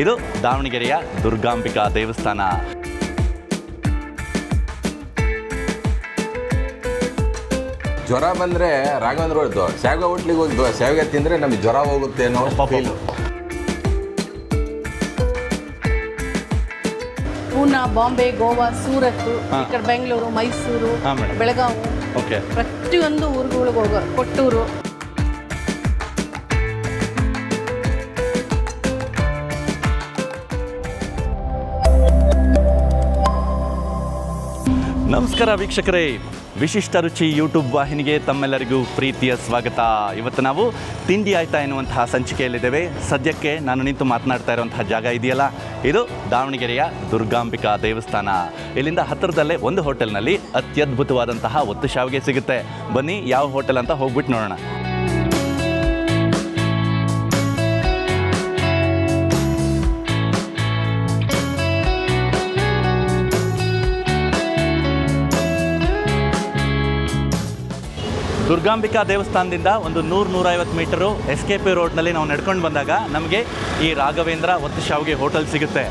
ಇದು ದಾವಣಗೆರೆಯ ದುರ್ಗಾಂಬಿಕಾ ದೇವಸ್ಥಾನ. ಜ್ವರ ಬಂದ್ರೆ ರಾಘವೇಂದ್ರ ಹೊಡೆದು ಶಾವಿಗೆ ಹೋಟ್ಲಿಗೆ ಹೋಗಿ ಶಾವಿಗೆ ತಿಂದ್ರೆ ನಮಗೆ ಜ್ವರ ಹೋಗುತ್ತೆ ಅನ್ನೋ ಫೀಲ್ ಪೂನಾ ಬಾಂಬೆ ಗೋವಾ ಸೂರತ್ ಹಾ. ಈ ಕಡೆ ಬೆಂಗಳೂರು ಮೈಸೂರು ಬೆಳಗಾವಿ. ಓಕೆ. ಪ್ರತಿಯೊಂದು ಊರುಗಳಿಗೆ ಹೋಗೋ ಕೊಟ್ಟೂರು. ನಮಸ್ಕಾರ ವೀಕ್ಷಕರೇ. ವಿಶಿಷ್ಟ ರುಚಿ ಯೂಟ್ಯೂಬ್ ವಾಹಿನಿಗೆ ತಮ್ಮೆಲ್ಲರಿಗೂ ಪ್ರೀತಿಯ ಸ್ವಾಗತ. ಇವತ್ತು ನಾವು ತಿಂಡಿ ಆಯ್ತಾ ಎನ್ನುವಂತಹ ಸಂಚಿಕೆಯಲ್ಲಿದ್ದೇವೆ. ಸದ್ಯಕ್ಕೆ ನಾನು ನಿಂತು ಮಾತನಾಡ್ತಾ ಇರುವಂತಹ ಜಾಗ ಇದೆಯಲ್ಲ? ಇದು ದಾವಣಗೆರೆಯ ದುರ್ಗಾಂಬಿಕಾ ದೇವಸ್ಥಾನ. ಇಲ್ಲಿಂದ ಹತ್ತಿರದಲ್ಲೇ ಒಂದು ಹೋಟೆಲ್ನಲ್ಲಿ ಅತ್ಯದ್ಭುತವಾದಂತಹ ಒತ್ತು ಶಾವಿಗೆ ಸಿಗುತ್ತೆ. ಬನ್ನಿ, ಯಾವ ಹೋಟೆಲ್ ಅಂತ ಹೋಗ್ಬಿಟ್ಟು ನೋಡೋಣ. ದುರ್ಗಾಂಬಿಕಾ ದೇವಸ್ಥಾನದಿಂದ ಒಂದು ನೂರು ನೂರೈವತ್ತು ಮೀಟರು ಎಸ್ ಕೆ ಪಿ ರೋಡ್ನಲ್ಲಿ ನಾವು ನಡ್ಕೊಂಡು ಬಂದಾಗ ನಮಗೆ ಈ ರಾಘವೇಂದ್ರ ಒತ್ತು ಶಾವಿಗೆ ಹೋಟೆಲ್ ಸಿಗುತ್ತೆ.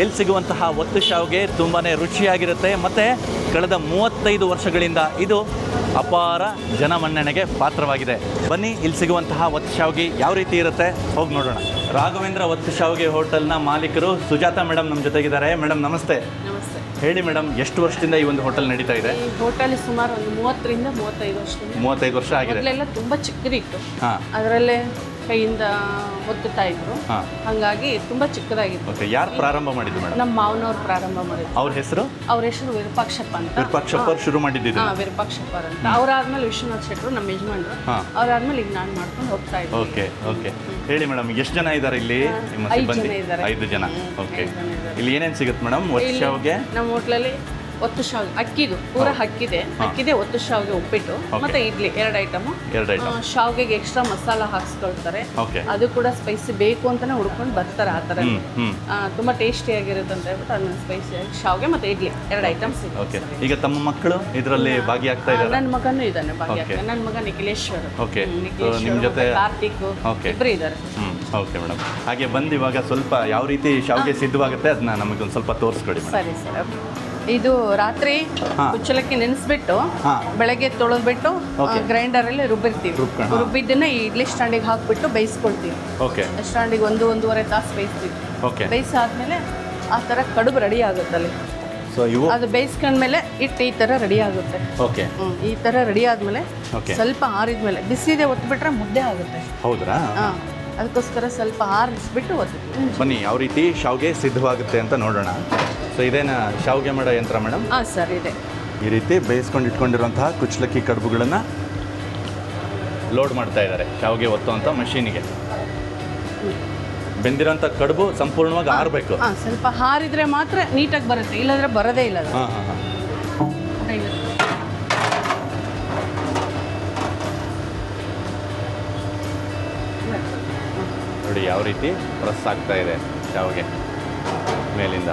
ಇಲ್ಲಿ ಸಿಗುವಂತಹ ಒತ್ತು ಶಾವಿಗೆ ತುಂಬಾ ರುಚಿಯಾಗಿರುತ್ತೆ ಮತ್ತು ಕಳೆದ ಮೂವತ್ತೈದು ವರ್ಷಗಳಿಂದ ಇದು ಅಪಾರ ಜನಮನ್ನಣೆಗೆ ಪಾತ್ರವಾಗಿದೆ. ಬನ್ನಿ, ಇಲ್ಲಿ ಸಿಗುವಂತಹ ಒತ್ತು ಶಾವಿಗೆ ಯಾವ ರೀತಿ ಇರುತ್ತೆ? ಹೋಗಿ ನೋಡೋಣ. ರಾಘವೇಂದ್ರ ಒತ್ತು ಶಾವಿಗೆ ಹೋಟೆಲ್ನ ಮಾಲೀಕರು ಸುಜಾತ ಮೇಡಮ್ ನಮ್ಮ ಜೊತೆಗಿದ್ದಾರೆ. ಮೇಡಮ್ ನಮಸ್ತೆ. ನಮಸ್ತೆ. ಹೇಳಿ ಮೇಡಮ್ ಎಷ್ಟು ವರ್ಷದಿಂದ ಈ ಒಂದು ಹೋಟೆಲ್ ನಡೀತಾ ಇದೆ? ಈ ಹೋಟೆಲ್ ಸುಮಾರು ಒಂದು ಮೂವತ್ತರಿಂದ ಮೂವತ್ತೈದು ವರ್ಷ ಮೂವತ್ತೈದು ವರ್ಷ ಆಗಿದೆ. ಮೊದಲೆಲ್ಲ ತುಂಬಾ ಚಿಕ್ಕದಿತ್ತು. ಹಾಂ. ಅದರಲ್ಲೇ ಕೈಯಿಂದ ಒತ್ತುತ್ತಾ ಇದ್ರು. ಹಾಂ. ಹಂಗಾಗಿ ತುಂಬಾ ಚಿಕ್ಕದಾಗಿತ್ತು. ಓಕೆ ಯಾರು ಪ್ರಾರಂಭ ಮಾಡಿದ್ರು ಮೇಡಮ್? ನಮ್ಮ ಮಾವನವ್ರು ಪ್ರಾರಂಭ ಮಾಡಿದ್ರು. ಅವ್ರ ಹೆಸರು? ಅವ್ರ ಹೆಸರು ವಿರೂಪಾಕ್ಷಪ್ಪ ಅಂತ. ವಿರೂಪಾಕ್ಷಪ್ಪ ಶುರು ಮಾಡಿದ್ದು ಹಾ ವಿರೂಪಾಕ್ಷಪ್ಪ ಅಂತ. ಅವ್ರಾದ್ಮೇಲೆ ವಿಶ್ವನಾಥ್ ಶೆಟ್ರು ನಮ್ಮ ಯಜಮಾನ್ರು. ಹಾ. ಅವ್ರಾದ್ಮೇಲೆ ಈಗ ನಾನು ಮಾಡ್ಕೊಂಡು ಹೋಗ್ತಾ ಇದ್ದೀನಿ. ಓಕೆ ಓಕೆ ಹೇಳಿ ಮೇಡಮ್ ಎಷ್ಟು ಜನ ಇದ್ದಾರೆ ಇಲ್ಲಿ? ನಿಮ್ಮ ಐದು ಜನ ಇದ್ದಾರೆ. ಐದು ಜನ. ಓಕೆ. ಇಲ್ಲಿ ಏನೇನು ಸಿಗುತ್ತೆ ಮೇಡಮ್? ವರ್ಷ ವರ್ಷವ್ಗೆ ನಮ್ಮ ಹೋಟ್ಲಲ್ಲಿ ಒತ್ತು ಶಾವಿಗೆ ಅಕ್ಕಿದು ಪೂರ ಅಕ್ಕಿದೆ. ಅಕ್ಕಿದೆ ಒತ್ತು ಶಾವಿಗೆ ಉಪ್ಪಿಟ್ಟು. ಮತ್ತೆ ಇಡ್ಲಿ ಎರಡು ಐಟಮು ಎರಡು ಐಟಮ್ ಶಾವಿಗೆಗೆ ಎಕ್ಸ್ಟ್ರಾ ಮಸಾಲ ಹಾಕ್ಸ್ಕೊಳ್ತಾರೆ. ಅದು ಕೂಡ ಸ್ಪೈಸಿ ಬೇಕು ಅಂತಾನೆ ಹುಡ್ಕೊಂಡು ಬರ್ತಾರೆ ಆ ಥರ. ಹ್ಮ್ ತುಂಬಾ ಟೇಸ್ಟಿ ಆಗಿರುತ್ತೆ ಅಂತ ಹೇಳ್ಬಿಟ್ಟು ಅದನ್ನ ಸ್ಪೈಸಿ ಆಗಿ ಶಾವಿಗೆ ಮತ್ತೆ ಇಡ್ಲಿ ಎರಡು ಐಟಮ್ಸ್ ಓಕೆ ಈಗ ತಮ್ಮ ಮಕ್ಕಳು ಇದರಲ್ಲಿ ಭಾಗಿಯಾಗ್ತಾ ಇದ್ದಾರೆ ನನ್ನ ಮಗನೂ ಇದ್ದಾನೆ ಭಾಗಿಯಾಗ್ತಾನೆ. ನನ್ನ ಮಗ ನಿಖಿಲೇಶ್ವರ್. ಓಕೆ ಹ್ಮ್, So, ನಿಮ್ ಜೊತೆ- ಕಾರ್ತಿಕ್. ಇಬ್ಬರು ಇದ್ದಾರೆ. ಓಕೆ ಮೇಡಮ್ ಹಾಗೆ ಬಂದಿವಾಗ ಇವಾಗ ಸ್ವಲ್ಪ ಯಾವ ರೀತಿ ಶಾವಿಗೆ ಸಿದ್ಧವಾಗುತ್ತೆ? ಅದನ್ನ ನಮಗೊಂದು ಸ್ವಲ್ಪ ತೋರಿಸ್ಕೊಡಿ ಸರಿ ಸರ್. ಇದು ರಾತ್ರಿ. ಕುಚ್ಚಲಕ್ಕಿ ನೆನೆಸ್ಬಿಟ್ಟು. ಬೆಳಗ್ಗೆ ತೊಳೆದ್ಬಿಟ್ಟು ಗ್ರೈಂಡರ್ ಅಲ್ಲಿ ರುಬ್ಬಿರ್ತೀವಿ. ರುಬ್ಬಿದ್ದನ್ನ ಈ ಇಡ್ಲಿ ಸ್ಟ್ಯಾಂಡಿಗೆ ಹಾಕ್ಬಿಟ್ಟು ಬೇಯಿಸ್ಕೊಳ್ತೀವಿ. ಸ್ಟ್ಯಾಂಡಿಗೆ ಒಂದು ಒಂದೂವರೆ ತಾಸು ಬೇಯಿಸ್ತೀವಿ. ಬೇಯಿಸಾದ್ಮೇಲೆ ಆ ಥರ ಕಡುಬು ರೆಡಿ ಆಗುತ್ತಲ್ಲಿ ಅದು ಬೇಯಿಸ್ಕೊಂಡ್ಮೇಲೆ ಇಟ್ಟು ಈ ಥರ ರೆಡಿ ಆಗುತ್ತೆ. ಓಕೆ ಈ ಥರ ರೆಡಿ ಆದಮೇಲೆ. ಸ್ವಲ್ಪ ಆರಿದ್ಮೇಲೆ ಬಿಸಿದೆ ಒತ್ಬಿಟ್ರೆ ಮುದ್ದೆ ಆಗುತ್ತೆ. ಹೌದ್ರಾ? ಅದಕ್ಕೋಸ್ಕರ ಸ್ವಲ್ಪ ಆರಿಸ್ಬಿಟ್ಟು ಬನ್ನಿ ಯಾವ ರೀತಿ ಶಾವ್ಗೆ ಸಿದ್ಧವಾಗುತ್ತೆ ಅಂತ ನೋಡೋಣ. ಸೊ ಇದೇನ ಶಾವಿಗೆ ಮಾಡೋ ಯಂತ್ರ ಮೇಡಮ್ ಹಾಂ ಸರ್ ಇದೆ. ಈ ರೀತಿ ಬೇಯಿಸ್ಕೊಂಡು ಇಟ್ಕೊಂಡಿರುವಂತಹ ಕುಚ್ಚಲಕ್ಕಿ ಕಡುಬುಗಳನ್ನು ಲೋಡ್ ಮಾಡ್ತಾ ಇದ್ದಾರೆ ಶಾವಿಗೆ ಒತ್ತುವಂಥ ಮಷೀನಿಗೆ. ಬೆಂದಿರೋಂಥ ಕಡುಬು ಸಂಪೂರ್ಣವಾಗಿ ಹಾರಬೇಕು ಹಾಂ ಸ್ವಲ್ಪ ಹಾರಿದ್ರೆ ಮಾತ್ರ ನೀಟಾಗಿ ಬರುತ್ತೆ ಇಲ್ಲಾಂದ್ರೆ ಬರದೇ ಇಲ್ಲ ಅದು. ಹಾಂ ಹಾಂ. ಹಾಂ ನೋಡಿ ಯಾವ ರೀತಿ ಪ್ರೆಸ್ ಆಗ್ತಾ ಇದೆ ಶಾವಿಗೆ ಮೇಲಿಂದ.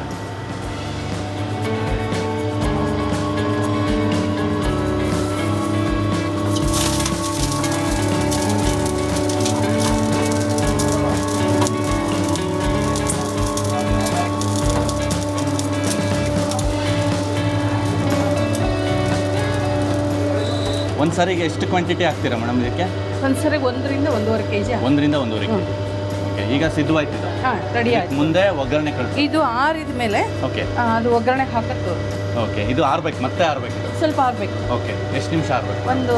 ಒಂದು ಸಾರಿಗೆ ಎಷ್ಟು ಕ್ವಾಂಟಿಟಿ ಹಾಕ್ತೀರಾ ಮೇಡಮ್ ಇದಕ್ಕೆ? ಒಂದು ಸರಿ ಒಂದರಿಂದ ಒಂದೂವರೆ ಕೆ ಜಿ ಒಂದರಿಂದ ಒಂದೂವರೆ ಕೆ ಓಕೆ ಈಗ ಸಿದ್ಧವಾಯ್ತು ಇದು ಹಾಂ ರೆಡಿ ಆಯ್ತು. ಮುಂದೆ ಒಗ್ಗರಣೆ ಕಳಿಸಿ ಇದು ಆರಿದ ಮೇಲೆ ಓಕೆ ಅದು ಒಗ್ಗರಣೆ ಹಾಕತ್ತು ಓಕೆ ಇದು ಆರ್ಬೇಕು ಮತ್ತೆ ಆರ್ಬೇಕು ಇದು? ಸ್ವಲ್ಪ ಆರ್ಬೇಕು. ಓಕೆ ಎಷ್ಟು ನಿಮಿಷ ಆರ್ಬೇಕು? ಒಂದು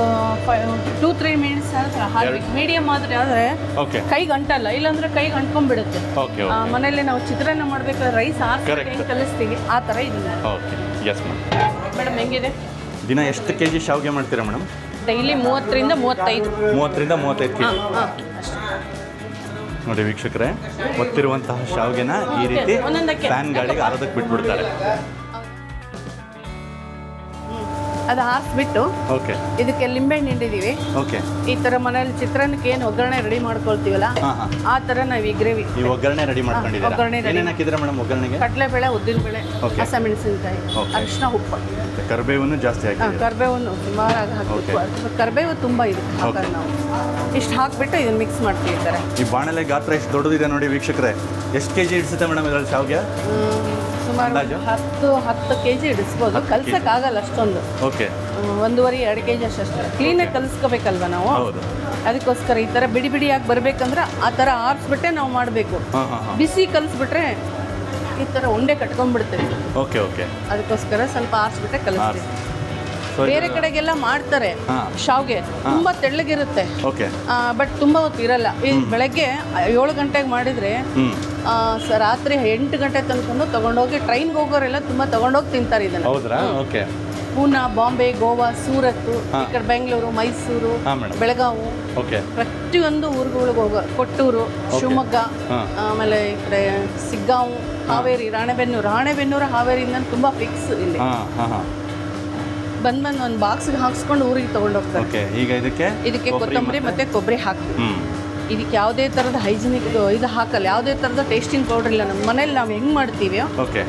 ಟೂ ತ್ರೀ ಮಿನಿಟ್ಸ್ ಹಾರ್ಬೇಕು ಮೀಡಿಯಮ್ ಆದರೆ ಆದರೆ ಓಕೆ ಕೈಗೆ ಅಂಟಲ್ಲ ಇಲ್ಲಾಂದ್ರೆ ಕೈಗೆ ಅಂಟ್ಕೊಂಡ್ಬಿಡುತ್ತೆ ಓಕೆ ಆ, ಮನೇಲಿ ನಾವು ಚಿತ್ರಾನ್ನ ಮಾಡ್ಬೇಕಾದ್ರೆ ರೈಸ್ ಆರು Correct. ಕಲಿಸ್ತೀವಿ. ಆ ಥರ ಇದನ್ನ ಓಕೆ ಎಸ್ ಮ್ಯಾಮ್ ಮೇಡಮ್ ಹೆಂಗಿದೆ? ದಿನ ಎಷ್ಟು ಕೆ ಜಿ ಶಾವಿಗೆ ಮಾಡ್ತೀರಾ ಮೇಡಮ್? ಡೈಲಿ ಮೂವತ್ತರಿಂದ ಮೂವತ್ತೈದು. ಮೂವತ್ತರಿಂದ ಮೂವತ್ತೈದು ಕೆ ಹಾಂ ಜಿ ನೋಡಿ ವೀಕ್ಷಕರೇ ಒತ್ತಿರುವಂತಹ ಶಾವಿಗೆನ ಈ ರೀತಿ ಫ್ಯಾನ್ ಗಾಡಿಗೆ ಆರೋದಕ್ಕೆ ಬಿಟ್ಬಿಡ್ತಾರೆ. ಅದು ಹಾಕ್ಬಿಟ್ಟು ಓಕೆ ಇದಕ್ಕೆ ಲಿಂಬೆಹಣ್ಣು ಹಿಂಡಿದೀವಿ. ಓಕೆ ಈ ತರ ಮನೇಲಿ ಚಿತ್ರಾನ್ನಕ್ಕೆ ಏನು ಒಗ್ಗರಣೆ ರೆಡಿ ಮಾಡ್ಕೊಳ್ತೀವಲ್ಲ ಹಾಂ ಹಾಂ. ಆ ತರ ನಾವು ಈ ಗ್ರೇವಿ. ಈ ಒಗ್ಗರಣೆ ರೆಡಿ ಮಾಡ್ಕೊಂಡಿದ್ದೀರಾ? ಒಗ್ಗರಣೆ ready. ಏನೇನು ಹಾಕಿದ್ರೆ ಮೇಡಮ್ ಒಗ್ಗರಣೆಗೆ? ಕಡಲೆಬೇಳೆ ಉದ್ದಿನಬೇಳೆ Okay. ಹಸಿಮೆಣಸಿನಕಾಯಿ Okay. ಅರಿಶಿನ ಉಪ್ಪು. ಕರಿಬೇವನ್ನು ಜಾಸ್ತಿ ಹಾಂ ಹಾಕಿದ್ದೀರಾ? ಕರ್ಬೇವನ್ನು ಸುಮಾರಾಗಿ ಹಾಕಬೇಕು. ಕರ್ಬೇವು ತುಂಬ ಇದೆ ಹಾಕೋದು ನಾವು. ಇಷ್ಟು ಹಾಕ್ಬಿಟ್ಟು ಇದನ್ನ ಮಿಕ್ಸ್ ಮಾಡ್ತೀವಿ ಈ ಬಾಣಲೆ ಗಾತ್ರ ಎಷ್ಟು ದೊಡ್ಡದಿದೆ ನೋಡಿ ವೀಕ್ಷಕರೇ. ಎಷ್ಟು ಕೆ ಜಿ ಇಡಿಸುತ್ತೆ ಮೇಡಮ್ ಇದರಲ್ಲಿ ಶಾವ್ಗೆ? ಸುಮಾರು ಅಂದಾಜು? ಹತ್ತು ಹತ್ತು ಕೆ ಜಿ ಇಡಿಸ್ಬೋದು ಕಲ್ಸಕ್ಕಾಗಲ್ಲ ಅಷ್ಟೊಂದು. ಓಕೆ. ಒಂದೂವರೆ ಎರಡು ಕೆ ಜಿ ಅಷ್ಟೇ ಕ್ಲೀನಾಗಿ ಕಲಿಸ್ಕೋಬೇಕಲ್ವ ನಾವು? ಹೌದು. ಅದಕ್ಕೋಸ್ಕರ ಈ ಥರ ಬಿಡಿ ಬಿಡಿಯಾಗಿ ಬರ್ಬೇಕಂದ್ರೆ ಆ ಥರ ಆರಿಸ್ಬಿಟ್ಟೆ ನಾವು ಮಾಡಬೇಕು. ಹಾಂ ಹಾಂ ಹಾಂ. ಬಿಸಿ ಕಲಿಸ್ಬಿಟ್ರೆ ಈ ಥರ ಉಂಡೆ ಕಟ್ಕೊಂಡ್ಬಿಡ್ತೇವೆ. Okay okay. ಅದಕ್ಕೋಸ್ಕರ ಸ್ವಲ್ಪ ಆರಿಸ್ಬಿಟ್ಟೆ ಕಲಿಸ್ತೀವಿ. ಬೇರೆ ಕಡೆಗೆಲ್ಲ ಮಾಡ್ತಾರೆ. ಶಾವ್ಗೆ ತುಂಬಾ ತೆಳ್ಳಗಿರುತ್ತೆ. ಬಟ್ ತುಂಬಾ ಹೊತ್ತು ಇರಲ್ಲ. ಈ ಬೆಳಗ್ಗೆ ಏಳು ಗಂಟೆಗೆ ಮಾಡಿದ್ರೆ ರಾತ್ರಿ ಎಂಟು ಗಂಟೆ ತನಕ ತಗೊಂಡೋಗಿ ಟ್ರೈನ್ಗೆ ಹೋಗೋರೆಲ್ಲ ತುಂಬಾ ತಗೊಂಡೋಗಿ ತಿಂತಾರೆ ಇದನ್ನ. ಪೂನಾ ಬಾಂಬೆ ಗೋವಾ ಸೂರತ್. ಈ ಕಡೆ ಬೆಂಗಳೂರು ಮೈಸೂರು ಬೆಳಗಾವಿ. ಪ್ರತಿಯೊಂದು ಊರುಗಳಿಗೆ ಹೋಗೋ ಕೊಟ್ಟೂರು ಶಿವಮೊಗ್ಗ ಆಮೇಲೆ ಈ ಕಡೆ ಸಿಗ್ಗಾಂವ್ ಹಾವೇರಿ ರಾಣೆಬೆನ್ನೂರು. ರಾಣೆಬೆನ್ನೂರು ಹಾವೇರಿಯಿಂದ ತುಂಬಾ ಫಿಕ್ಸ್ ಇಲ್ಲಿ. ಬಂದ್ ಬಂದು ಒಂದು ಬಾಕ್ಸ್ಗೆ ಹಾಕ್ಸ್ಕೊಂಡು ಊರಿಗೆ ತಗೊಂಡೋಗ್ತಾರೆ ಓಕೆ ಈಗ ಇದಕ್ಕೆ ಇದಕ್ಕೆ ಕೊತ್ತಂಬರಿ ಮತ್ತೆ ಕೊಬ್ಬರಿ ಹಾಕಿ ಇದಕ್ಕೆ ಯಾವುದೇ ಥರದ ಹೈಜಿನಿಕ್ ಇದು ಹಾಕಲ್ಲ ಯಾವುದೇ ಥರದ ಟೇಸ್ಟಿಂಗ್ ಪೌಡರ್ ಇಲ್ಲ. ನಮ್ಮ ಮನೇಲಿ ನಾವು ಹೆಂಗೆ ಮಾಡ್ತೀವಿ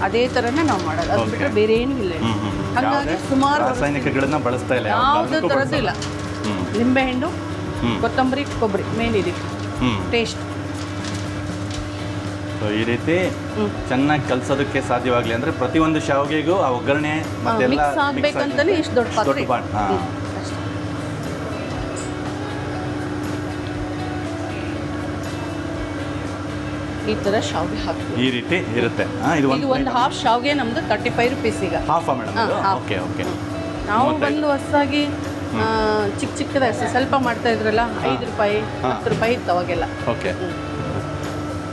ಅದೇ ಥರನೇ ನಾವು ಮಾಡೋದು. ಅದು ಬಿಟ್ಟರೆ ಬೇರೆ ಏನು ಇಲ್ಲ ಹಂಗಾಗಿ ಸುಮಾರು ರಾಸಾಯನಿಕಗಳನ್ನ ಬಳಸ್ತಾ ಇಲ್ಲ ಯಾವ ಯಾವುದೇ ಥರದ್ದು ಇಲ್ಲ. ನಿಂಬೆಹಣ್ಣು ಕೊತ್ತಂಬರಿ ಕೊಬ್ಬರಿ ಮೇನ್ ಇದಕ್ಕೆ ಟೇಸ್ಟ್ ಸೊ ಈ ರೀತಿ. ಚೆನ್ನಾಗಿ ಕಲ್ಸೋದಕ್ಕೆ ಸಾಧ್ಯವಾಗಲಿ ಅಂದರೆ ಪ್ರತಿಯೊಂದು ಶಾವಿಗೆಗೂ ಆ ಒಗ್ಗರಣೆ ಮತ್ತೆಲ್ಲ ಇಷ್ಟು ದೊಡ್ಡ ಪಾತ್ರೆ. ದೊಡ್ಡ ಪಾಟ್ ಹಾಂ. ಈ ತರ ಶಾವಿಗೆ ಹಾಕ್ತೀವಿ ಈ ರೀತಿ ಇರುತ್ತೆ. ಇದು ಇದು ಒಂದು ಒಂದು ಹಾಫ್ ಶಾವಿಗೆ ನಮ್ದು ತರ್ಟಿ ಫೈವ್ ರುಪೀಸ್ ಈಗ ಹಾಫ್ ಮೇಡಮ್ ಹಾ, half. ಓಕೆ ಓಕೆ ನಾವು ಮೂವತ್ತೈದು. ಬಂದು ಹೊಸದಾಗಿ ಚಿಕ್ಕ ಚಿಕ್ಕದ ಸ್ವಲ್ಪ ಮಾಡ್ತಾ ಇದ್ರಲ್ಲ ಐದು ರೂಪಾಯಿ ಹಾ. ಹತ್ತು ರೂಪಾಯಿ ಇತ್ತು ಅವಾಗೆಲ್ಲ. ಓಕೆ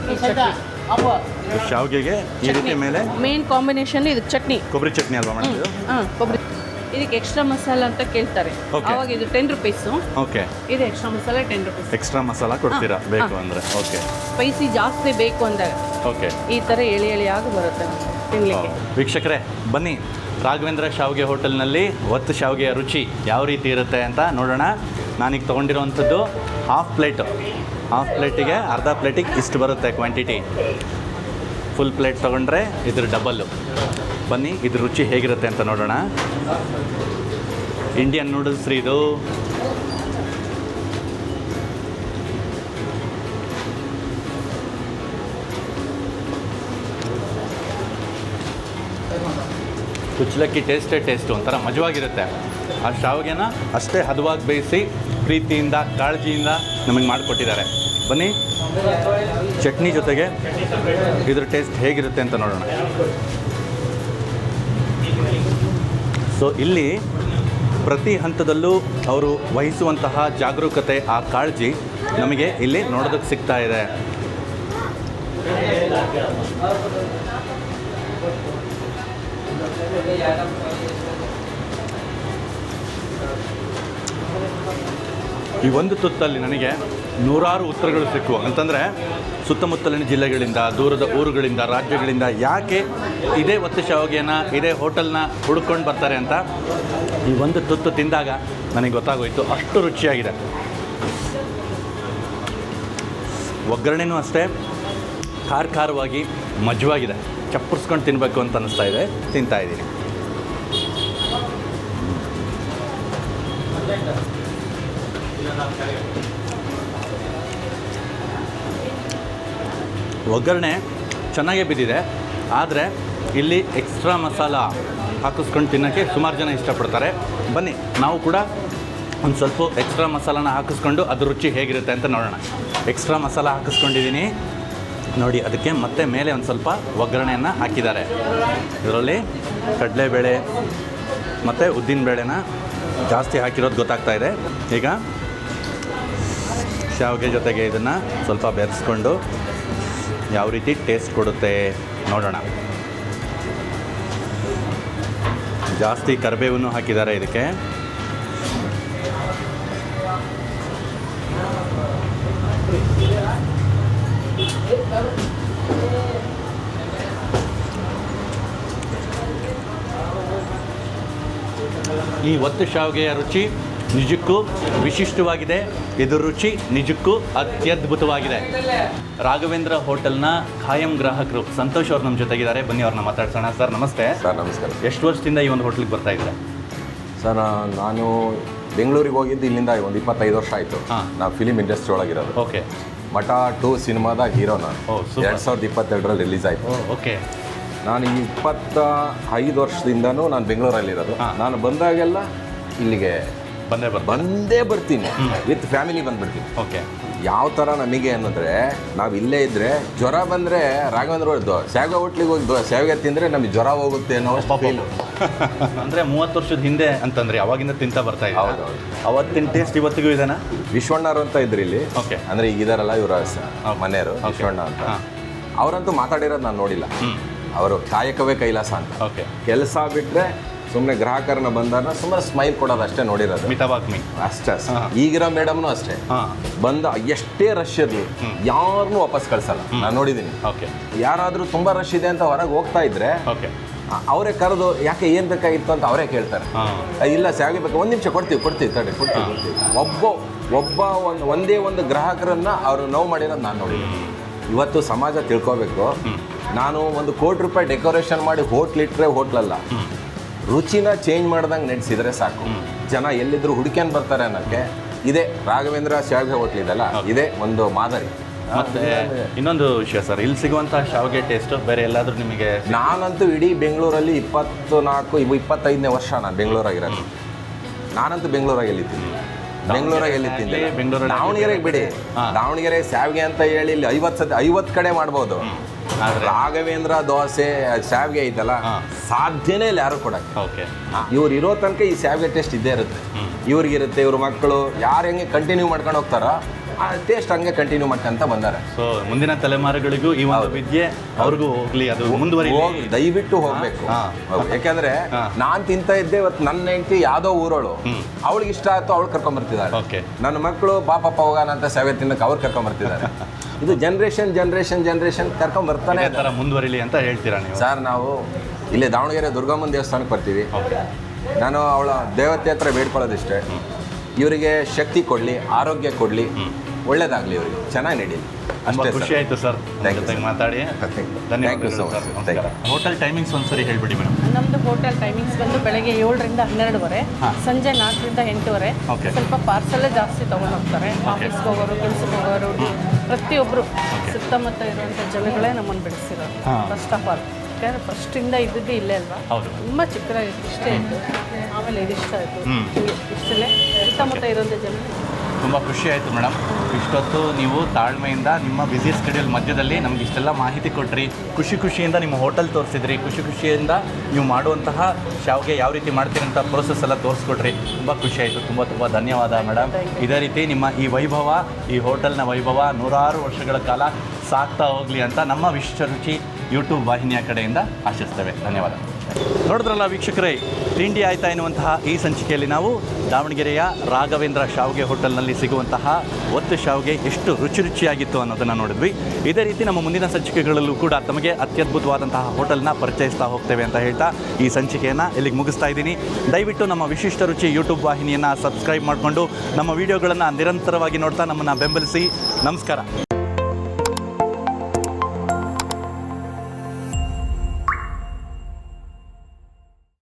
ಈ ಚಟ್ನಿ. ಶಾವಿಗೆಗೆ ಈ ರೀತಿ ಮೇಲೆ ಮೇನ್ ಕಾಂಬಿನೇಷನ್ ಇದಕ್ಕೆ ಚಟ್ನಿ. ಕೊಬ್ಬರಿ ಚಟ್ನಿ ಅಲ್ವಾ ಮೇಡಮ್ ಇದು ಹಾಂ ಕೊಬ್ಬರಿ. ಇದಕ್ಕೆ ಎಕ್ಸ್ಟ್ರಾ ಮಸಾಲ ಅಂತ ಕೇಳ್ತಾರೆ. Okay. ಅವಾಗ ಇದು ಟೆನ್ ರುಪೀಸು ಓಕೆ ಇದು extra masala ten rupees extra masala ಕೊಡ್ತೀರಾ? ಬೇಕು. ಅಂದರೆ. ಓಕೆ ಸ್ಪೈಸಿ ಜಾಸ್ತಿ ಬೇಕು ಅಂದಾಗ. ಓಕೆ ಈ ಥರ ಎಳೆ ಎಳೆಯಾಗಿ ಬರುತ್ತೆ ತಿನ್ಲಿಕ್ಕೆ. ವೀಕ್ಷಕರೇ ಬನ್ನಿ. ರಾಘವೇಂದ್ರ ಶಾವಿಗೆ ಹೋಟೆಲ್ನಲ್ಲಿ ಒತ್ತು ಶಾವಿಗೆಯ ರುಚಿ ಯಾವ ರೀತಿ ಇರುತ್ತೆ ಅಂತ ನೋಡೋಣ. ನಾನೀಗ ತೊಗೊಂಡಿರೋವಂಥದ್ದು ಹಾಫ್ ಪ್ಲೇಟು ಹಾಫ್ ಪ್ಲೇಟಿಗೆ ಅರ್ಧ ಪ್ಲೇಟಿಗೆ ಇಷ್ಟು ಬರುತ್ತೆ ಕ್ವಾಂಟಿಟಿ ಫುಲ್ ಪ್ಲೇಟ್ ತೊಗೊಂಡ್ರೆ ಇದ್ರ ಡಬಲ್ಲು ಬನ್ನಿ, ಇದ್ರ ರುಚಿ ಹೇಗಿರುತ್ತೆ ಅಂತ ನೋಡೋಣ. ಇಂಡಿಯನ್ ನೂಡಲ್ಸ್ ರೀ ಇದು. ಕುಚ್ಚಲಕ್ಕಿ ಟೇಸ್ಟೇ ಟೇಸ್ಟು ಒಂಥರ ಮಜವಾಗಿರುತ್ತೆ. ಆ ಶಾವಿಗೆನ ಅಷ್ಟೇ ಹದವಾಗಿ ಬೇಯಿಸಿ ಪ್ರೀತಿಯಿಂದ, ಕಾಳಜಿಯಿಂದ ನಮಗೆ ಮಾಡಿಕೊಟ್ಟಿದ್ದಾರೆ. ಬನ್ನಿ, ಚಟ್ನಿ ಜೊತೆಗೆ ಇದ್ರ ಟೇಸ್ಟ್ ಹೇಗಿರುತ್ತೆ ಅಂತ ನೋಡೋಣ. ಸೊ ಇಲ್ಲಿ ಪ್ರತಿ ಹಂತದಲ್ಲೂ ಅವರು ವಹಿಸುವಂತಹ ಜಾಗರೂಕತೆ, ಆ ಕಾಳಜಿ ನಮಗೆ ಇಲ್ಲಿ ನೋಡೋದಕ್ಕೆ ಸಿಗ್ತಾ ಇದೆ. ಈ ಒಂದು ತುತ್ತಲ್ಲಿ ನನಗೆ ನೂರಾರು ಉತ್ತರಗಳು ಸಿಕ್ಕುವ ಅಂತಂದರೆ ಸುತ್ತಮುತ್ತಲಿನ ಜಿಲ್ಲೆಗಳಿಂದ, ದೂರದ ಊರುಗಳಿಂದ, ರಾಜ್ಯಗಳಿಂದ ಯಾಕೆ ಇದೇ ಒತ್ತು ಶಾವಿಗೆನ ಇದೇ ಹೋಟೆಲ್ನ ಹುಡ್ಕೊಂಡು ಬರ್ತಾರೆ ಅಂತ ಈ ಒಂದು ತುತ್ತು ತಿಂದಾಗ ನನಗೆ ಗೊತ್ತಾಗೋಯಿತು. ಅಷ್ಟು ರುಚಿಯಾಗಿದೆ. ಒಗ್ಗರಣೆನೂ ಅಷ್ಟೇ ಖಾರ ಖಾರವಾಗಿ ಮಜವಾಗಿದೆ. ಚಪ್ಪರ್ಸ್ಕೊಂಡು ತಿನ್ನಬೇಕು ಅಂತ ಅನ್ನಿಸ್ತಾ ಇದೆ, ತಿಂತಾ ಇದ್ದೀನಿ. ಒಗ್ಗರಣೆ ಚೆನ್ನಾಗೇ ಬಿದ್ದಿದೆ. ಆದರೆ ಇಲ್ಲಿ ಎಕ್ಸ್ಟ್ರಾ ಮಸಾಲ ಹಾಕಿಸ್ಕೊಂಡು ತಿನ್ನೋಕ್ಕೆ ಸುಮಾರು ಜನ ಇಷ್ಟಪಡ್ತಾರೆ. ಬನ್ನಿ, ನಾವು ಕೂಡ ಒಂದು ಸ್ವಲ್ಪ ಎಕ್ಸ್ಟ್ರಾ ಮಸಾಲಾನ ಹಾಕಿಸ್ಕೊಂಡು ಅದ್ರ ರುಚಿ ಹೇಗಿರುತ್ತೆ ಅಂತ ನೋಡೋಣ. ಎಕ್ಸ್ಟ್ರಾ ಮಸಾಲ ಹಾಕಿಸ್ಕೊಂಡಿದ್ದೀನಿ. ನೋಡಿ, ಅದಕ್ಕೆ ಮತ್ತೆ ಮೇಲೆ ಒಂದು ಸ್ವಲ್ಪ ಒಗ್ಗರಣೆಯನ್ನು ಹಾಕಿದ್ದಾರೆ. ಇದರಲ್ಲಿ ಕಡಲೆಬೇಳೆ ಮತ್ತು ಉದ್ದಿನಬೇಳೆನ ಜಾಸ್ತಿ ಹಾಕಿರೋದು ಗೊತ್ತಾಗ್ತಾ ಇದೆ. ಈಗ ಶಾವಿಗೆ ಜೊತೆಗೆ ಇದನ್ನು ಸ್ವಲ್ಪ ಬೆರೆಸ್ಕೊಂಡು ಯಾವ ರೀತಿ ಟೇಸ್ಟ್ ಕೊಡುತ್ತೆ ನೋಡೋಣ. ಜಾಸ್ತಿ ಕರಿಬೇವನ್ನು ಹಾಕಿದ್ದಾರೆ ಇದಕ್ಕೆ. ಈ ಒತ್ತು ಶಾವಿಗೆಯ ರುಚಿ ನಿಜಕ್ಕೂ ವಿಶಿಷ್ಟವಾಗಿದೆ. ಇದು ರುಚಿ ನಿಜಕ್ಕೂ ಅತ್ಯದ್ಭುತವಾಗಿದೆ. ರಾಘವೇಂದ್ರ ಹೋಟೆಲ್ನ ಖಾಯಂ ಗ್ರಾಹಕರು ಸಂತೋಷ್ ಅವ್ರು ನಮ್ಮ ಜೊತೆಗಿದ್ದಾರೆ. ಬನ್ನಿ ಅವ್ರನ್ನ ಮಾತಾಡ್ಸೋಣ. ಸರ್ ನಮಸ್ತೆ. ಸರ್ ನಮಸ್ಕಾರ. ಎಷ್ಟು ವರ್ಷದಿಂದ ಈ ಒಂದು ಹೋಟ್ಲಿಗೆ ಬರ್ತಾ ಇದ್ದಾರೆ? ಸರ್ ನಾನು ಬೆಂಗಳೂರಿಗೆ ಹೋಗಿದ್ದು ಇಲ್ಲಿಂದ ಒಂದು ಇಪ್ಪತ್ತೈದು ವರ್ಷ ಆಯಿತು. ನಾನು ನಾವು ಫಿಲಿಮ್ ಇಂಡಸ್ಟ್ರಿ ಒಳಗಿರೋದು. ಓಕೆ. ಮಠ ಟು ಸಿನಿಮಾದ ಹೀರೋ ನಾನು. ಎರಡು ಸಾವಿರದ ಇಪ್ಪತ್ತೆರಡರಲ್ಲಿ ರಿಲೀಸ್ ಆಯಿತು. ಓಕೆ. ನಾನು ಇಪ್ಪತ್ತ ಐದು ವರ್ಷದಿಂದನೂ ನಾನು ಬೆಂಗಳೂರಲ್ಲಿರೋದು. ನಾನು ಬಂದಾಗೆಲ್ಲ ಇಲ್ಲಿಗೆ ಬಂದೇ ಬರ್ತೀನಿ. ಬಂದೇ ಬರ್ತೀನಿ. ವಿತ್ ಫ್ಯಾಮಿಲಿ ಬಂದ್ಬಿಡ್ತೀನಿ. ಓಕೆ. ಯಾವ ಥರ ನಮಗೆ ಅನ್ನೋದ್ರೆ ನಾವು ಇಲ್ಲೇ ಇದ್ದರೆ ಜ್ವರ ಬಂದರೆ ರಾಘವೇಂದ್ರ ಹೊಡೆದು ಶಾವಿಗೆ ಹೋಟ್ಲಿಗೆ ಹೋಗಿ ಶಾವಿಗೆ ತಿಂದರೆ ನಮಗೆ ಜ್ವರ ಹೋಗುತ್ತೆ ಅನ್ನೋ ಫೀಲು ಅಂದರೆ ಮೂವತ್ತು ವರ್ಷದ ಹಿಂದೆ ಅಂತಂದ್ರೆ ಅವಾಗಿಂದ ತಿಂತ ಬರ್ತಾ ಇದೆ ಹೌದು. ಅವತ್ತಿನ ಟೇಸ್ಟ್ ಇವತ್ತಿಗೂ ಇದೆನಾ? ವಿಶ್ವಣ್ಣರು ಅಂತ ಇದ್ರು ಇಲ್ಲಿ. ಓಕೆ. ಅಂದರೆ ಈಗ ಇದಾರಲ್ಲ ಇವರ ಮನೆಯವರು. ವಿಶ್ವಣ್ಣ ಅಂತ. ಅವರಂತೂ ಮಾತಾಡಿರೋದು ನಾನು ನೋಡಿಲ್ಲ. ಅವರು ಕಾಯಕವೇ ಕೈಲಾಸ ಅಂತ. ಓಕೆ ಕೆಲಸ ಬಿಟ್ಟರೆ ಸುಮ್ಮನೆ ಗ್ರಾಹಕರನ್ನ ಬಂದಾಗ ಸುಮ್ಮನೆ ಸ್ಮೈಲ್ ಕೊಡೋದು ಅಷ್ಟೇ ನೋಡಿರೋದು. ಮಿತವಾಗ್ಮಿ ಅಷ್ಟೇ. ಈಗಿರೋ ಮೇಡಮ್ನು ಅಷ್ಟೇ. ಬಂದ ಎಷ್ಟೇ ರಶ್ ಇರಲಿ ಯಾರನ್ನೂ ವಾಪಸ್ ಕಳ್ಸಲ್ಲ. ನಾನು ನೋಡಿದ್ದೀನಿ ಓಕೆ ಯಾರಾದರೂ ತುಂಬ ರಶ್ ಇದೆ ಅಂತ ಹೊರಗೆ ಹೋಗ್ತಾ ಇದ್ರೆ ಅವರೇ ಕರೆದು ಯಾಕೆ ಏನು ಬೇಕಾಗಿತ್ತು ಅಂತ ಅವರೇ ಕೇಳ್ತಾರೆ. ಇಲ್ಲ ಸಾವಿಗೆ ಬೇಕು. ಒಂದು ನಿಮಿಷ ಕೊಡ್ತೀವಿ ಕೊಡ್ತೀವಿ ತಡಿ ಕೊಡ್ತೀವಿ ಕೊಡ್ತೀವಿ. ಒಬ್ಬ ಒಬ್ಬ ಒಂದು ಒಂದೇ ಒಂದು ಗ್ರಾಹಕರನ್ನ ಅವರು ನೋವು ಮಾಡಿರೋದು ನಾನು ನೋಡಿದ್ದೀನಿ. ಇವತ್ತು ಸಮಾಜ ತಿಳ್ಕೊಬೇಕು. ನಾನು ಒಂದು ಕೋಟಿ ರೂಪಾಯಿ ಡೆಕೋರೇಷನ್ ಮಾಡಿ ಹೋಟ್ಲ್ ಇಟ್ಟರೆ ಹೋಟ್ಲಲ್ಲ ರುಚಿನ ಚೇಂಜ್ ಮಾಡ್ದಂಗೆ ನಡೆಸಿದರೆ ಸಾಕು. ಜನ ಎಲ್ಲಿದ್ರು ಹುಡುಕ್ಯಾನ್ ಬರ್ತಾರೆ ಅನ್ನೋಕ್ಕೆ ಇದೇ ರಾಘವೇಂದ್ರ ಶಾವಿಗೆ ಹೋಟ್ಲ್ ಇದೆಲ್ಲ ಇದೇ ಒಂದು ಮಾದರಿ. ಮತ್ತೆ ಇನ್ನೊಂದು ವಿಷಯ ಸರ್ ಇಲ್ಲಿ ಸಿಗುವಂತಹ ಶಾವಿಗೆ ಟೇಸ್ಟ್ ಬೇರೆ ಎಲ್ಲಾದ್ರೂ ನಿಮಗೆ ನಾನಂತೂ ಇಡೀ ಬೆಂಗಳೂರಲ್ಲಿ ಇಪ್ಪತ್ತು ನಾಲ್ಕು ಇವು ಇಪ್ಪತ್ತೈದನೇ ವರ್ಷ ನಾನು ಬೆಂಗಳೂರಾಗಿರೋದು ನಾನಂತೂ ಬೆಂಗಳೂರಾಗಿ ಎಲ್ಲಿದ್ದೀನಿ? ಬೆಂಗಳೂರಾಗ ಎಲ್ಲಿ ತಿಂದೆ ಬೆಂಗಳೂರಲ್ಲಿ ದಾವಣಗೆರೆಗೆ ಬಿಡಿ. ದಾವಣಗೆರೆ ಶಾವಿಗೆ ಅಂತ ಹೇಳಿ ಇಲ್ಲಿ ಐವತ್ತು ಸತಿ ಐವತ್ತು ಕಡೆ ಮಾಡ್ಬೋದು. ರಾಘವೇಂದ್ರ ದೋಸೆ ಸಾವಿಗೆ ಐತಲ್ಲ ಸಾಧ್ಯನೇ ಇಲ್ಲ ಯಾರು ಕೊಡಕ್ಕೆ. ಓಕೆ. ಇವ್ರು ಇರೋ ತನಕ ಈ ಸಾವಿಗೆ ಟೇಸ್ಟ್ ಇದ್ದೇ ಇರುತ್ತೆ. ಇವ್ರಿಗಿರುತ್ತೆ ಇವ್ರ ಮಕ್ಕಳು ಯಾರು ಹೆಂಗೆ ಕಂಟಿನ್ಯೂ ಮಾಡ್ಕೊಂಡು ಹೋಗ್ತಾರೋ ಆ ಟೇಸ್ಟ್ ಹಂಗೆ ಕಂಟಿನ್ಯೂ ಮಾಡ್ಕೊಂತ ಬಂದಾರೆ. ಸೊ ಮುಂದಿನ ತಲೆಮಾರುಗಳಿಗೂ ಈ ಒಂದು ವಿದ್ಯೆ ಅವ್ರಿಗೂ ಹೋಗ್ಲಿ ಅದು ಮುಂದುವರಿ ಹೋಗಿ ದಯವಿಟ್ಟು ಹೋಗ್ಬೇಕು. ಹೌದು. ಯಾಕಂದ್ರೆ ನಾನ್ ತಿಂತ ಇದ್ದೆ ಇವತ್ತು ನನ್ನ ಹೆಂಡತಿ ಯಾವ್ದೋ ಊರೋಳು. ಅವಳಿಗೆ ಇಷ್ಟ ಆಯ್ತು ಅವಳು ಕರ್ಕೊಂಡ್ ಬರ್ತಿದ್ದಾಳೆ ಓಕೆ. ನನ್ನ ಮಕ್ಕಳು ಪಾಪಪ್ಪ ಹೋಗೋಣ ಅಂತ ಸೇವೆ ತಿನ್ನಕ್ಕೆ ಅವ್ರು ಕರ್ಕೊಂಡ್ ಬರ್ತಿದ್ದಾರೆ ಇದು ಜನರೇಷನ್ ಜನರೇಷನ್ ಜನರೇಷನ್ ಕರ್ಕೊಂಡ್ ಬರ್ತಾನೆ ಇದೇ ಥರ ಮುಂದುವರಿಲಿ ಅಂತ ಹೇಳ್ತೀರಾ ನೀವು? ಸರ್ ನಾವು ಇಲ್ಲಿ ದಾವಣಗೆರೆ ದುರ್ಗಮ್ಮನ ದೇವಸ್ಥಾನಕ್ಕೆ ಬರ್ತೀವಿ. ಓಕೆ. ನಾನು ಅವಳ ದೇವತೆ ಹತ್ರ ಬೇಡ್ಕೊಳ್ಳೋದಿಷ್ಟೇ. ಇವರಿಗೆ ಶಕ್ತಿ ಕೊಡಲಿ ಆರೋಗ್ಯ ಕೊಡಲಿ. ಒಳ್ಳೇದಾಗಲಿ ಅವರಿಗೆ. ಚೆನ್ನಾಗಿ ನಡೀಲಿ. ತುಂಬ ಅಷ್ಟೇ ಖುಷಿ ಆಯಿತು ಸರ್. ನಿಮ್ಮ ಜೊತೆಗೆ. ಮಾತಾಡಿ. Thank you. Thank you ಧನ್ಯವಾದಗಳು so much. ಸರ್. Thank ನಮಸ್ಕಾರ. ಹೋಟೆಲ್ ಟೈಮಿಂಗ್ಸ್ ಒಂದ್ಸರಿ ಹೇಳ್ಬಿಡಿ ಮೇಡಮ್. ನಮ್ಮದು ಹೋಟೆಲ್ ಟೈಮಿಂಗ್ಸ್ ಬಂದು ಬೆಳಗ್ಗೆ ಏಳರಿಂದ ಹನ್ನೆರಡುವರೆ ಹಾ. ಸಂಜೆ ನಾಲ್ಕರಿಂದ ಎಂಟೂವರೆ. Okay. ಸ್ವಲ್ಪ ಪಾರ್ಸಲ್ ಜಾಸ್ತಿ ತೊಗೊಂಡು ಹೋಗ್ತಾರೆ. ಆಫೀಸ್ಗೆ ಹೋಗೋರು ಕೆಲ್ಸಕ್ಕೆ ಹೋಗೋರು ಪ್ರತಿಯೊಬ್ಬರು ಸುತ್ತಮುತ್ತ ಇರುವಂಥ ಜನಗಳೇ ನಮ್ಮನ್ನು ಬೆಳೆಸಿರೋದು ಹಾ. ಫಸ್ಟ್ ಆಫ್ ಆಲ್ ಯಾಕಂದ್ರೆ ಫಸ್ಟಿಂದ ಇದ್ದಿದ್ದು ಇಲ್ಲೇ ಅಲ್ವಾ? ಹೌದು. ತುಂಬ ಚಿಕ್ಕದಾಗಿತ್ತು. ಇಷ್ಟೇ ಇತ್ತು. ಆಮೇಲೆ ಇದಿಷ್ಟ ಆಯಿತು. ಹ್ಮ್. ಇಷ್ಟಲ್ಲೇ ಸುತ್ತಮುತ್ತ ಇರುವಂಥ ಜನ ತುಂಬ ಖುಷಿ ಆಯಿತು ಮೇಡಮ್ ಇಷ್ಟೊತ್ತು ನೀವು ತಾಳ್ಮೆಯಿಂದ ನಿಮ್ಮ ಬ್ಯುಸಿ ಸ್ಕೆಡ್ಯೂಲ್ ಮಧ್ಯದಲ್ಲಿ ನಮ್ಗೆ ಇಷ್ಟೆಲ್ಲ ಮಾಹಿತಿ ಕೊಟ್ರಿ. ಖುಷಿ ಖುಷಿಯಿಂದ ನಿಮ್ಮ ಹೋಟೆಲ್ ತೋರಿಸಿದ್ರಿ. ಖುಷಿ ಖುಷಿಯಿಂದ ನೀವು ಮಾಡುವಂತಹ ಶಾವ್ಗೆ ಯಾವ ರೀತಿ ಮಾಡ್ತೀರಿ ಅಂತ ಪ್ರೋಸೆಸ್ ಎಲ್ಲ ತೋರಿಸ್ಕೊಟ್ರಿ ತುಂಬ ಖುಷಿ ಆಯಿತು. ತುಂಬ ತುಂಬ ಧನ್ಯವಾದ ಮೇಡಮ್ ಇದೇ ರೀತಿ ನಿಮ್ಮ ಈ ವೈಭವ, ಈ ಹೋಟೆಲ್ನ ವೈಭವ ನೂರಾರು ವರ್ಷಗಳ ಕಾಲ ಸಾಕ್ತಾ ಹೋಗಲಿ ಅಂತ ನಮ್ಮ ವಿಶ್ವ ರುಚಿ ಯೂಟ್ಯೂಬ್ ವಾಹಿನಿಯ ಕಡೆಯಿಂದ ಆಶಿಸ್ತೇವೆ. ಧನ್ಯವಾದ. ನೋಡಿದ್ರಲ್ಲ ವೀಕ್ಷಕರೇ, ತಿಂಡಿ ಆಯ್ತಾ ಎನ್ನುವಂತಹ ಈ ಸಂಚಿಕೆಯಲ್ಲಿ ನಾವು ದಾವಣಗೆರೆಯ ರಾಘವೇಂದ್ರ ಶಾವ್ಗೆ ಹೋಟೆಲ್ನಲ್ಲಿ ಸಿಗುವಂತಹ ಒತ್ತು ಶಾವ್ಗೆ ಎಷ್ಟು ರುಚಿ ರುಚಿಯಾಗಿತ್ತು ಅನ್ನೋದನ್ನು ನೋಡಿದ್ವಿ. ಇದೇ ರೀತಿ ನಮ್ಮ ಮುಂದಿನ ಸಂಚಿಕೆಗಳಲ್ಲೂ ಕೂಡ ತಮಗೆ ಅತ್ಯದ್ಭುತವಾದಂತಹ ಹೋಟೆಲ್ನ ಪರಿಚಯಿಸ್ತಾ ಹೋಗ್ತೇವೆ ಅಂತ ಹೇಳ್ತಾ ಈ ಸಂಚಿಕೆಯನ್ನು ಇಲ್ಲಿಗೆ ಮುಗಿಸ್ತಾ ಇದ್ದೀನಿ. ದಯವಿಟ್ಟು ನಮ್ಮ ವಿಶಿಷ್ಟ ರುಚಿ ಯೂಟ್ಯೂಬ್ ವಾಹಿನಿಯನ್ನು ಸಬ್ಸ್ಕ್ರೈಬ್ ಮಾಡಿಕೊಂಡು ನಮ್ಮ ವಿಡಿಯೋಗಳನ್ನು ನಿರಂತರವಾಗಿ ನೋಡ್ತಾ ನಮ್ಮನ್ನು ಬೆಂಬಲಿಸಿ. ನಮಸ್ಕಾರ.